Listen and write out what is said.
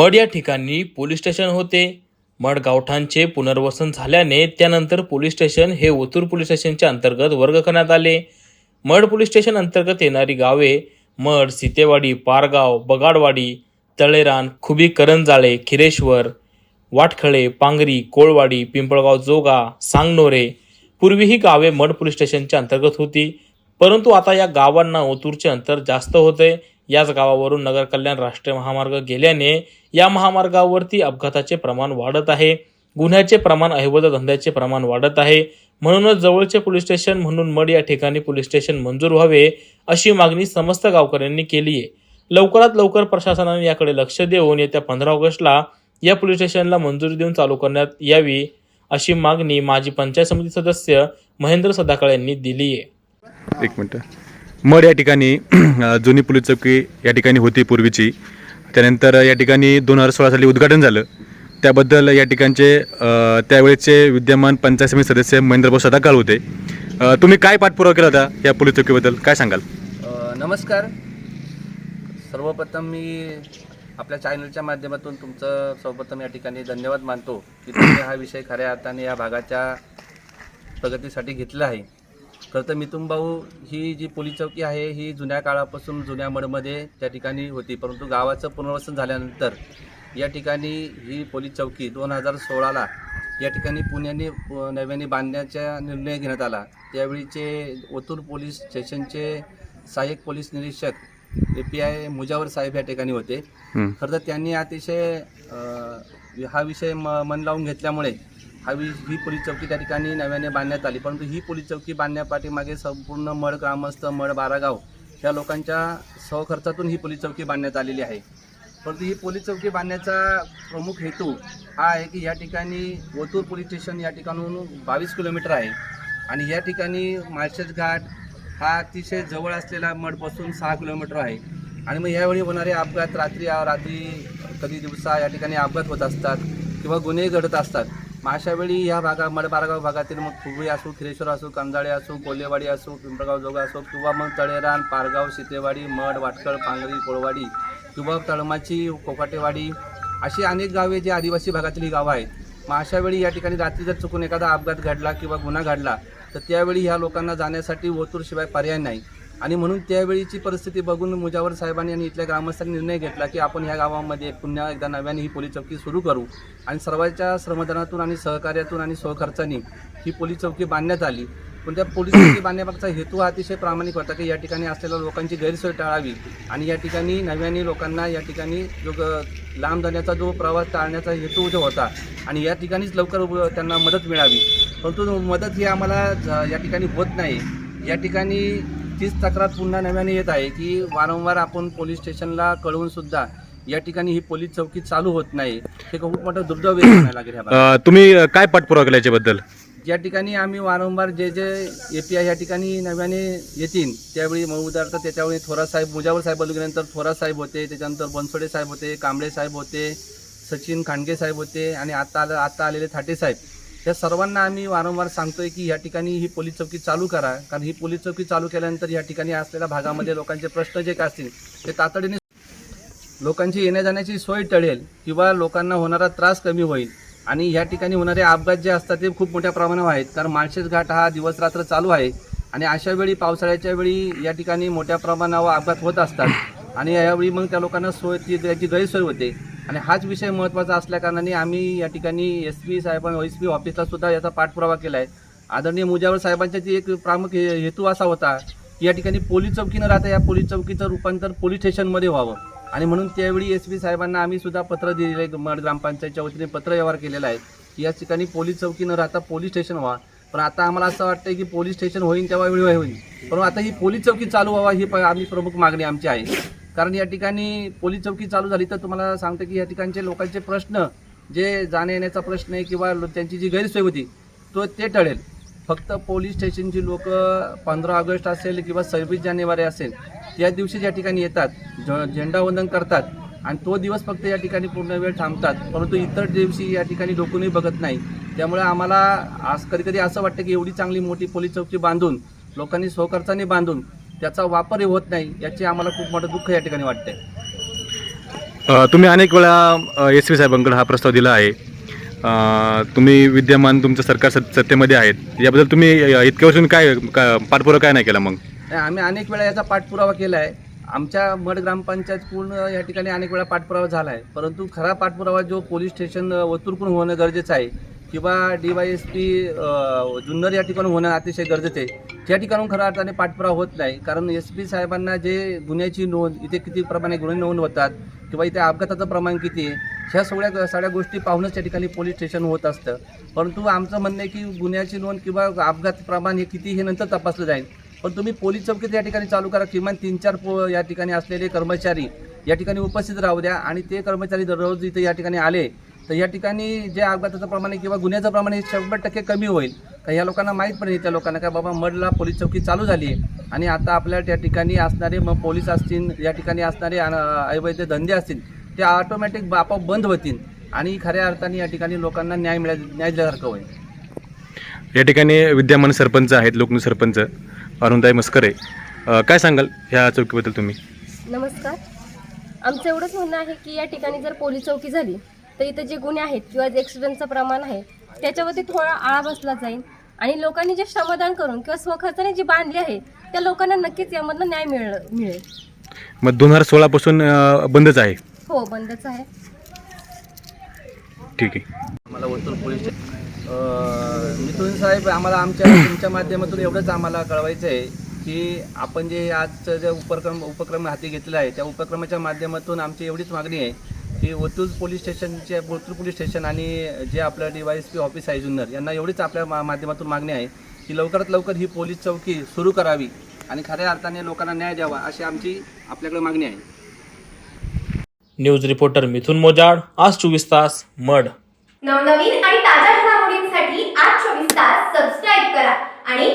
Mud या ठिकाणी police station होते. मड गावठांचे पुनर्वसन झाल्याने त्यानंतर पोलीस स्टेशन हे ओतूर पोलीस स्टेशनच्या अंतर्गत वर्ग करण्यात आले. मड पोलीस स्टेशन अंतर्गत येणारी गावे मड सीतेवाडी पारगाव बगाडवाडी तळेरान खुबी करंजाळे खिरेश्वर वाटखळे पांगरी कोळवाडी पिंपळगाव जोगा सांगनोरे पूर्वी ही गावे मड पोलीस स्टेशनच्या अंतर्गत होती. परंतु आता या गावांना ओतूरचे अंतर जास्त होते. याच गावावरून नगर कल्याण राष्ट्रीय महामार्ग गेल्याने या महामार्गावरती अपघाताचे प्रमाण वाढत आहे. गुन्ह्याचे प्रमाण अहिवद धंद्याचे प्रमाण वाढत आहे. म्हणूनच जवळचे पोलीस स्टेशन म्हणून मड या ठिकाणी पोलीस स्टेशन मंजूर व्हावे अशी मागणी समस्त गावकऱ्यांनी केली आहे. लवकरात लवकर प्रशासनाने याकडे लक्ष देऊन येत्या पंधरा ऑगस्टला या पोलीस स्टेशनला मंजुरी देऊन चालू करण्यात यावी अशी मागणी माजी पंचायत समिती सदस्य महेंद्र सदाकाळ यांनी दिली आहे. एक मिनिट. मड या ठिकाणी जुनी पोलीस चौकी या ठिकाणी होती पूर्वीची. त्यानंतर या ठिकाणी दोन हजार सोळा साली उद्घाटन झालं. त्याबद्दल या ठिकाणचे त्यावेळेचे विद्यमान पंचायत समिती सदस्य महेंद्रभाऊ सदाकाळ होते. तुम्ही काय पाठपुरावा केला होता या पोलीस चौकीबद्दल? काय सांगाल? नमस्कार. सर्वप्रथम मी आपल्या चॅनलच्या माध्यमातून तुमचं सर्वप्रथम या ठिकाणी धन्यवाद मानतो की तुम्ही हा विषय खऱ्या अर्थाने या भागाच्या प्रगतीसाठी घेतला आहे. खरं तर मिथुन भाऊ ही जी पोलीस चौकी आहे ही जुन्या काळापासून जुन्या मडमध्ये त्या ठिकाणी होती. परंतु गावाचं पुनर्वसन झाल्यानंतर या ठिकाणी ही पोलीस चौकी दोन हजार सोळाला या ठिकाणी पुण्याने नव्याने बांधण्याचा निर्णय घेण्यात आला. त्यावेळीचे ओतूर पोलीस स्टेशनचे सहाय्यक पोलीस निरीक्षक ए पी आय मुजावर साहेब या ठिकाणी होते. खरं तर त्यांनी अतिशय हा विषय म मन लावून घेतल्यामुळे हा ही पोलीस चौकी त्या ठिकाणी नव्याने बांधण्यात आली. परंतु ही पोलीस चौकी बांधण्यापाठीमागे संपूर्ण मड ग्रामस्थ मड बारागाव या लोकांच्या सहखर्चातून ही पोलीस चौकी बांधण्यात आलेली आहे. परंतु ही पोलीस चौकी बांधण्याचा प्रमुख हेतू हा आहे की या ठिकाणी ओतूर पोलीस स्टेशन या ठिकाणून बावीस किलोमीटर आहे आणि या ठिकाणी माळशेज घाट हा अतिशय जवळ असलेला मठपासून सहा किलोमीटर आहे. आणि मग यावेळी होणारे अपघात रात्री रात्री कधी दिवसा या ठिकाणी अपघात होत असतात किंवा गुन्हे घडत असतात. मग अशा वेळी ह्या भागा मडबारगाव भागातील मग फुगळी असो खिरेश्वर असो कंजाळे असो कोल्हेवाडी असो पिंपळगाव जोगा असो किंवा मग तळेरान पारगाव सीतेवाडी मड वाटकळ पांगरी कोळवाडी किंवा तळमाची कोकाटेवाडी अशी अनेक गावे जे आदिवासी भागातील ही गावं आहेत. मग अशा वेळी या ठिकाणी रात्री जर चुकून एखादा अपघात घडला किंवा गुन्हा घडला तर त्यावेळी ह्या लोकांना जाण्यासाठी ओतूरशिवाय पर्याय नाही. आणि म्हणून त्यावेळीची परिस्थिती बघून मुजावर साहेबांनी आणि इथल्या ग्रामस्थांनी निर्णय घेतला की आपण ह्या गावामध्ये पुन्हा एकदा नव्याने ही पोलीस चौकी सुरू करू. आणि सर्वांच्या श्रमदानातून आणि सहकार्यातून आणि सहखर्चाने ही पोलीस चौकी बांधण्यात आली. पण त्या पोलीस चौकी बांधण्यामागचा हेतू हा अतिशय प्रामाणिक होता की या ठिकाणी असलेल्या लोकांची गैरसोय टाळावी आणि या ठिकाणी नव्याने लोकांना या ठिकाणी जो लांब जाण्याचा जो प्रवास टाळण्याचा हेतू जो होता आणि या ठिकाणीच लवकर त्यांना मदत मिळावी. परंतु मदत ही आम्हाला या ठिकाणी होत नाही. या ठिकाणी तीच तक्रार पुन्हा नव्याने येत आहे की वारंवार आपण पोलीस स्टेशनला कळवून सुद्धा या ठिकाणी ही पोलीस चौकी चालू होत नाही. हे खूप मोठं दुर्दैव लागेल ह्या. अ, तुम्ही अ, काय पाठपुरावा केला याच्याबद्दल? ज्या ठिकाणी आम्ही वारंवार जे जे ए पी आय या ठिकाणी नव्याने येतील त्यावेळी मग उदाहरणार्थ त्याच्यावेळी थोरा साहेब मुजावर साहेब गेल्यानंतर थोरा साहेब होते त्याच्यानंतर बनसोडे साहेब होते कांबळे साहेब होते सचिन खांडगे साहेब होते आणि आता आलं आता आलेले थाटे साहेब. या सर्वांना आम्ही वारंवार सांगतोय की या ठिकाणी ही पोलीस चौकी चालू करा. कारण ही पोलीस चौकी चालू केल्यानंतर या ठिकाणी असलेल्या भागामध्ये लोकांचे प्रश्न जे काय असतील ते तातडीने लोकांची येण्या जाण्याची सोय टळेल किंवा लोकांना होणारा त्रास कमी होईल. आणि या ठिकाणी होणारे अपघात जे असतात ते खूप मोठ्या प्रमाणावर आहेत. कारण माळशेज घाट हा दिवस रात्र चालू आहे. आणि अशा वेळी पावसाळ्याच्या वेळी या ठिकाणी मोठ्या प्रमाणावर अपघात होत असतात. आणि यावेळी मग त्या लोकांना सोय ती त्याची गैरसोय होते. आणि हाच विषय महत्त्वाचा असल्याकारणाने आम्ही या ठिकाणी एस पी साहेबां एस पी ऑफिसला सुद्धा याचा पाठपुरावा केला आहे आदरणीय मुजावर साहेबांचा ती एक प्रामुख हे- हेतू असा होता की या ठिकाणी पोलीस चौकी न राहता या पोलीस चौकीचं रूपांतर पोलीस स्टेशनमध्ये व्हावं. आणि म्हणून त्यावेळी एस पी साहेबांना आम्ही सुद्धा पत्र दिलेलं आहे. मड ग्रामपंचायतच्या वतीने पत्र व्यवहार केलेला आहे. की या ठिकाणी पोलीस चौकी न राहता पोलीस स्टेशन व्हा. पण आता आम्हाला असं वाटतं की पोलीस स्टेशन होईल तेव्हा वेळ होईल. पण आता ही पोलीस चौकी चालू व्हावा ही प- आम्ही प्रमुख मागणी आमची आहे. कारण या ठिकाणी पोलीस चौकी चालू झाली तर तुम्हाला सांगतो की या ठिकाणचे लोकांचे प्रश्न जे जाण्या येण्याचा प्रश्न आहे किंवा लो- त्यांची जी गैरसोय होती तो ते टळेल. फक्त पोलीस स्टेशनची लोक पंधरा ऑगस्ट असेल किंवा सव्वीस जानेवारी असेल त्या दिवशी या ठिकाणी येतात झ झेंडावंदन करतात आणि तो दिवस फक्त या ठिकाणी पूर्ण वेळ थांबतात. परंतु इतर दिवशी या ठिकाणी डोकूनही बघत नाही. त्यामुळे आम्हाला आज कधी कधी असं वाटतं की एवढी चांगली मोठी पोलीस चौकी बांधून लोकांनी स्वखर्चाने बांधून त्याचा वापरही होत नाही याचे आम्हाला खूप मोठं दुःख या ठिकाणी वाटतंय. तुम्ही अनेक वेळा एस पी साहेबांकडे हा प्रस्ताव दिला आहे. तुम्ही विद्यमान तुमचं सरकार सत सत्तेमध्ये आहेत. याबद्दल तुम्ही इतक्या वर्षून काय का- पाठपुरावा काय नाही केला मग? आम्ही अनेक वेळा याचा पाठपुरावा केला आहे आमच्या मड ग्रामपंचायत पूर्ण या ठिकाणी अनेक वेळा पाठपुरावा झाला आहे परंतु खरा पाठपुरावा जो पोलीस स्टेशन वतुरकून होणं गरजेचं आहे किंवा D Y S P Junnar या ठिकाणी होणं अतिशय गरजेचं आहे. त्या ठिकाणून खऱ्या अर्थाने पाठपुरावा होत नाही. कारण एस पी साहेबांना जे गुन्ह्याची नोंद इथे किती प्रमाणे गुन्हे नोंद होतात किंवा इथे अपघाताचं प्रमाण किती आहे ह्या सगळ्या सगळ्या गोष्टी पाहूनच त्या ठिकाणी पोलीस स्टेशन होत असतं. परंतु आमचं म्हणणं आहे की गुन्ह्याची नोंद किंवा अपघात प्रमाण हे किती हे नंतर तपासलं जाईल. पण तुम्ही पोलीस चौकीत या ठिकाणी चालू करा. किमान तीन चार पो या ठिकाणी असलेले कर्मचारी या ठिकाणी उपस्थित राहू द्या. आणि ते कर्मचारी दररोज इथे या ठिकाणी आले तर या ठिकाणी जे अपघाताचं प्रमाण आहे किंवा गुन्ह्याचं प्रमाण आहे शंभर टक्के कमी होईल. का या लोकांना माहीत पण नाही त्या लोकांना काय बाबा मडला पोलीस चौकी चालू झाली आहे. आणि आता आपल्या त्या ठिकाणी असणारे मग पोलीस असतील या ठिकाणी असणारे अवैध धंदे असतील ते ऑटोमॅटिक आपोआप बंद होतील. आणि खऱ्या अर्थाने या ठिकाणी लोकांना न्याय मिळा न्याय दिल्यासारखं होईल. या ठिकाणी विद्यमान सरपंच आहेत लोकनियुक्त सरपंच अरुणताई मस्करे. काय सांगाल ह्या चौकीबद्दल तुम्ही? नमस्कार. आमचं एवढंच म्हणणं आहे की या ठिकाणी जर पोलीस चौकी झाली तर इथं जे गुन्हे आहेत किंवा जे ॲक्सिडेंटचं प्रमाण आहे त्याच्यावरती थोडा आळा बसला जाईल. आणि लोकांनी जे श्रमदान करून किंवा स्वखर्चाने जी बांधली आहे त्या लोकांना नक्कीच यामधनं न्याय मिळ मिळेल. मग दोन हजार सोळापासून अ, बंदच आहे. हो बंदच आहे. ठीक आहे. आम्हाला वतूर पोलीस अं, मिथुन साहेब आम्हाला आमच्या तुमच्या माध्यमातून एवढंच आम्हाला कळवायचं आहे की आपण जे आजचं जे उपक्रम उपक्रम हाती घेतला आहे त्या उपक्रमाच्या माध्यमातून आमची एवढीच मागणी आहे की ओतूर पोलीस स्टेशनचे ओतूर पोलीस स्टेशन आणि जे आपलं D Y S P office आहे जुन्नर यांना एवढीच आपल्या मा माध्यमातून मागणी आहे की लवकरात लवकर ही पोलीस चौकी सुरू करावी आणि खऱ्या अर्थाने लोकांना न्याय द्यावा अशी आमची आपल्याकडे मागणी आहे. न्यूज रिपोर्टर मिथुन मोजाड आज चोवीस तास मड. नवनवीन आणि ताज्या घडामोडींसाठी आज चोवीस तास सबस्क्राईब करा आणि